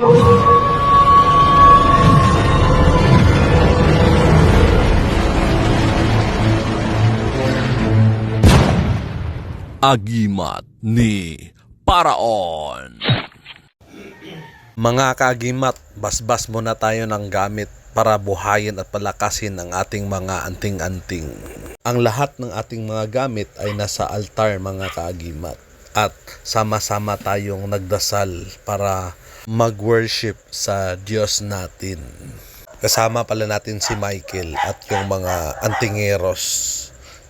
Agimat ni Paraon. Mga kaagimat, basbas muna tayo ng gamit para buhayin at palakasin ang ating mga anting-anting. Ang lahat ng ating mga gamit ay nasa altar mga kaagimat. At sama-sama tayong nagdasal para mag-worship sa Diyos natin. Kasama pala natin si Michael at yung mga antingeros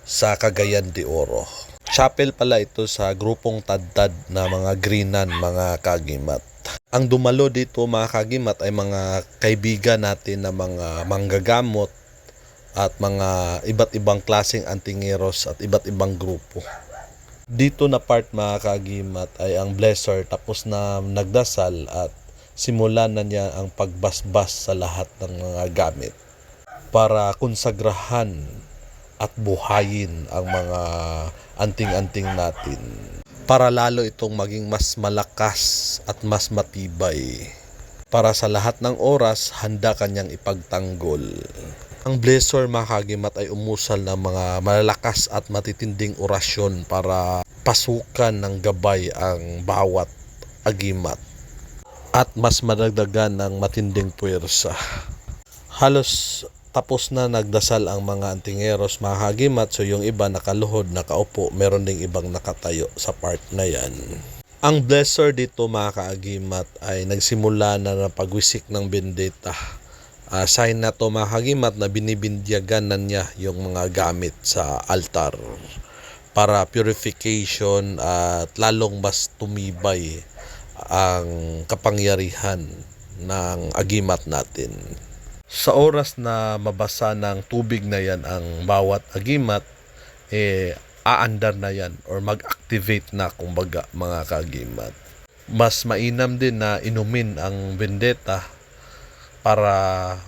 sa Cagayan de Oro. Chapel pala ito sa grupong tadtad na mga greenan, mga kagimat. Ang dumalo dito mga kagimat ay mga kaibigan natin na mga manggagamot at mga iba't ibang klaseng antingeros at iba't ibang grupo. Dito na part mga kagimat ay ang blesser tapos na nagdasal at simulan na niya ang pagbasbas sa lahat ng mga gamit para konsagrahan at buhayin ang mga anting-anting natin para lalo itong maging mas malakas at mas matibay. Para sa lahat ng oras, handa kanyang ipagtanggol. Ang Blessor Makagimat ay umusal ng mga malalakas at matitinding orasyon para pasukan ng gabay ang bawat agimat at mas madagdagan ng matinding puwersa. Halos tapos na nagdasal ang mga antingeros mga hagimat so yung iba nakaluhod nakaupo meron ding ibang nakatayo sa part na yan. Ang blesser dito mga kaagimat ay nagsimula na ng pagwisik ng bendeta Ah, sign na kagimat na binibindyagan na niya yung mga gamit sa altar para purification at lalong mas tumibay ang kapangyarihan ng agimat natin. Sa oras na mabasa ng tubig na yan ang bawat agimat, eh, aandar na yan or mag-activate na kumbaga mga kagimat. Mas mainam din na inumin ang vendetta para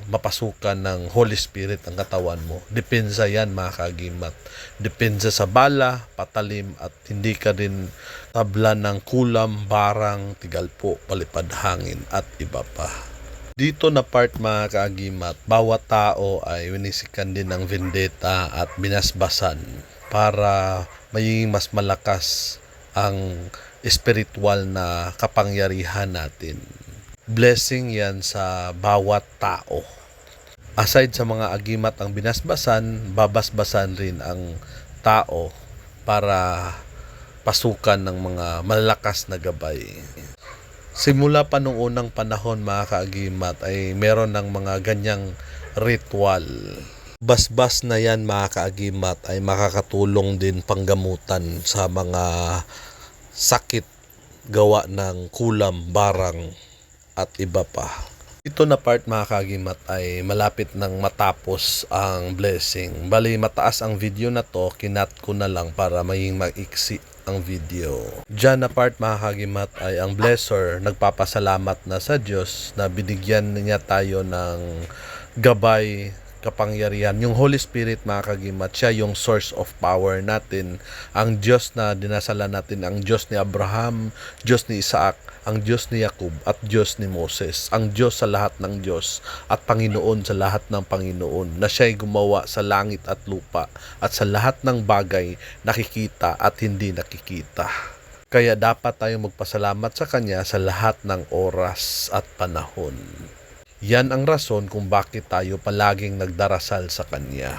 mapasukan ng Holy Spirit ang katawan mo. Depensa yan mga kagimat. Depensa sa bala, patalim at hindi ka rin tabla ng kulam, barang, tigalpo, palipad hangin at iba pa. Dito na part mga kaagimat, bawat tao ay winisikan din ng vendetta at binasbasan para maging mas malakas ang espiritual na kapangyarihan natin. Blessing yan sa bawat tao. Aside sa mga agimat ang binasbasan, babasbasan rin ang tao para pasukan ng mga malalakas na gabay. Simula pa nung unang panahon mga kaagimat ay meron ng mga ganyang ritual. Basbas na yan mga kaagimat ay makakatulong din panggamutan sa mga sakit gawa ng kulam, barang at iba pa. Ito na part mga kagimat ay malapit nang matapos ang blessing. Bali mataas ang video na to, kinat ko na lang para maging maiksi ang video. Diyan na part mga kagimat ay ang blesser nagpapasalamat na sa Diyos na binigyan niya tayo ng gabay kapangyarihan. Yung Holy Spirit mga kagimat, siya yung source of power natin. Ang Diyos na dinasalan natin, ang Diyos ni Abraham, Diyos ni Isaac, ang Diyos ni Jacob at Diyos ni Moses. Ang Diyos sa lahat ng Diyos at Panginoon sa lahat ng Panginoon na siya'y gumawa sa langit at lupa at sa lahat ng bagay nakikita at hindi nakikita. Kaya dapat tayong magpasalamat sa Kanya sa lahat ng oras at panahon. Yan ang rason kung bakit tayo palaging nagdarasal sa Kanya.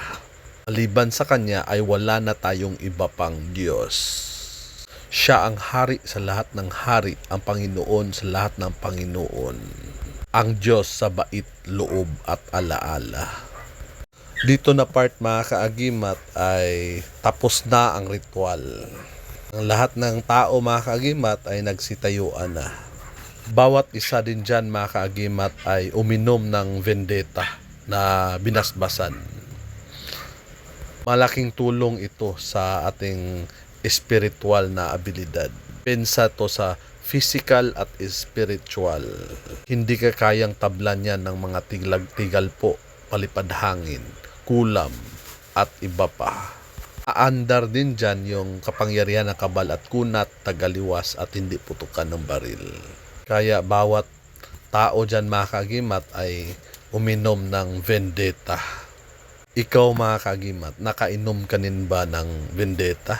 Maliban sa Kanya ay wala na tayong iba pang Diyos. Siya ang hari sa lahat ng hari, ang Panginoon sa lahat ng Panginoon. Ang Diyos sa bait, loob at alaala. Dito na part mga kaagimat ay tapos na ang ritual. Ang lahat ng tao mga kaagimat ay nagsitayuan na. Bawat isa din dyan mga kaagimat ay uminom ng vendetta na binasbasan. Malaking tulong ito sa ating espiritual na abilidad. Pensa to sa physical at spiritual. Hindi ka kayang tablan yan ng mga tiglag-tigal po, palipad hangin, kulam, at iba pa. Aandar din dyan yung kapangyarihan ng kabal at kunat, tagaliwas at hindi putukan ng baril. Kaya bawat tao dyan mga kagimat ay uminom ng vendetta. Ikaw mga kagimat, nakainom ka nin ba ng vendetta?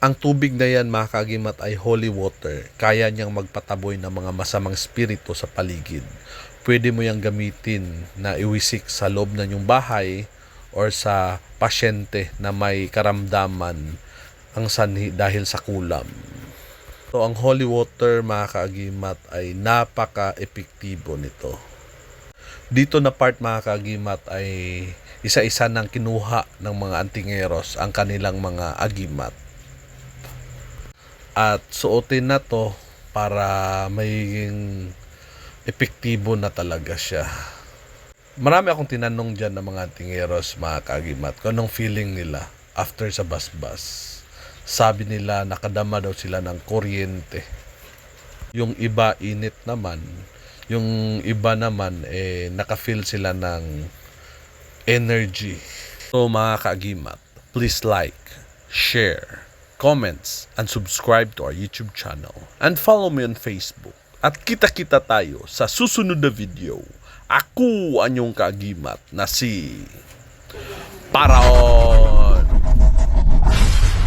Ang tubig na yan mga kagimat ay holy water. Kaya niyang magpataboy ng mga masamang spirito sa paligid. Pwede mo yang gamitin na iwisik sa loob ng iyong bahay or sa pasyente na may karamdaman ang sanhi dahil sa kulam. So ang holy water mga kaagimat ay napaka-epektibo nito. Dito na part mga kaagimat ay isa-isa nang kinuha ng mga antingeros ang kanilang mga agimat. At suotin na to para magiging epektibo na talaga siya. Marami akong tinanong dyan ng mga antingeros, mga kagimat, kung anong feeling nila after sa basbas. Sabi nila nakadama daw sila ng kuryente. Yung iba init naman, yung iba naman eh nakafeel sila ng energy. So mga kaagimat, please like, share, comments, and subscribe to our YouTube channel. And follow me on Facebook. At kita-kita tayo sa susunod na video. Ako ang iyong kaagimat na si Paraon!